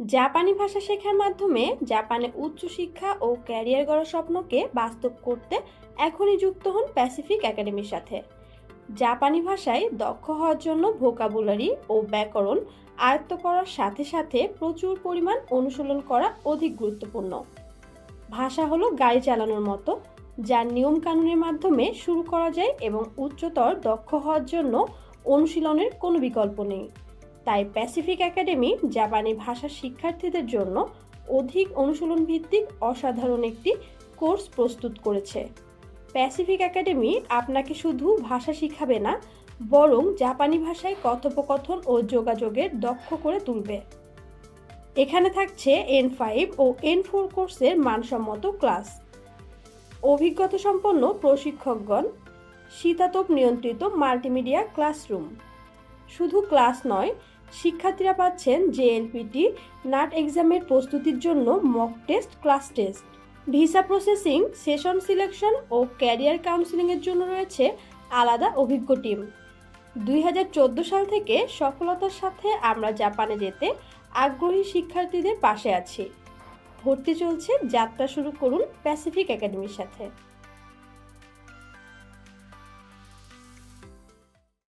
জাপানি ভাষা শেখার মাধ্যমে জাপানে উচ্চশিক্ষা ও ক্যারিয়ার গড়ার স্বপ্নকে বাস্তব করতে এখনই যুক্ত হন প্যাসিফিক একাডেমির সাথে। জাপানি ভাষায় দক্ষ হওয়ার জন্য ভোকাবুলারি ও ব্যাকরণ আয়ত্ত করার সাথে সাথে প্রচুর পরিমাণ অনুশীলন করা অধিক গুরুত্বপূর্ণ। ভাষা হলো গাড়ি চালানোর মতো, যার নিয়ম কানুনের মাধ্যমে শুরু করা যায় এবং উচ্চতর দক্ষ হওয়ার জন্য অনুশীলনের কোনো বিকল্প নেই। তাই প্যাসিফিক একাডেমি জাপানি ভাষা শিক্ষার্থীদের জন্য অধিক অনুশীলন ভিত্তিক অসাধারণ একটি কোর্স প্রস্তুত করেছে। প্যাসিফিক একাডেমি আপনাকে শুধু ভাষা শিখাবে না, বরং জাপানি ভাষায় কথোপকথন ও যোগাযোগের দক্ষ করে তুলবে। এখানে থাকছে এন ফাইভ ও এন ফোর কোর্সের মানসম্মত ক্লাস। অভিজ্ঞতা সম্পন্ন প্রশিক্ষকগণ, শীতাতপ নিয়ন্ত্রিত মাল্টিমিডিয়া ক্লাসরুম। শুধু ক্লাস নয় শিক্ষার্থীরা পাচ্ছেন জেএলপিটি নাট এক্সামের প্রস্তুতির জন্য mock test class test visa processing session selection ও ক্যারিয়ার কাউন্সিলিংয়ের জন্য রয়েছে আলাদা অভিজ্ঞ টিম দুই হাজার চোদ্দ সাল থেকে সফলতার সাথে আমরা জাপানে যেতে আগ্রহী শিক্ষার্থীদের পাশে আছি। ভর্তি চলছে, যাত্রা শুরু করুন প্যাসিফিক একাডেমির সাথে।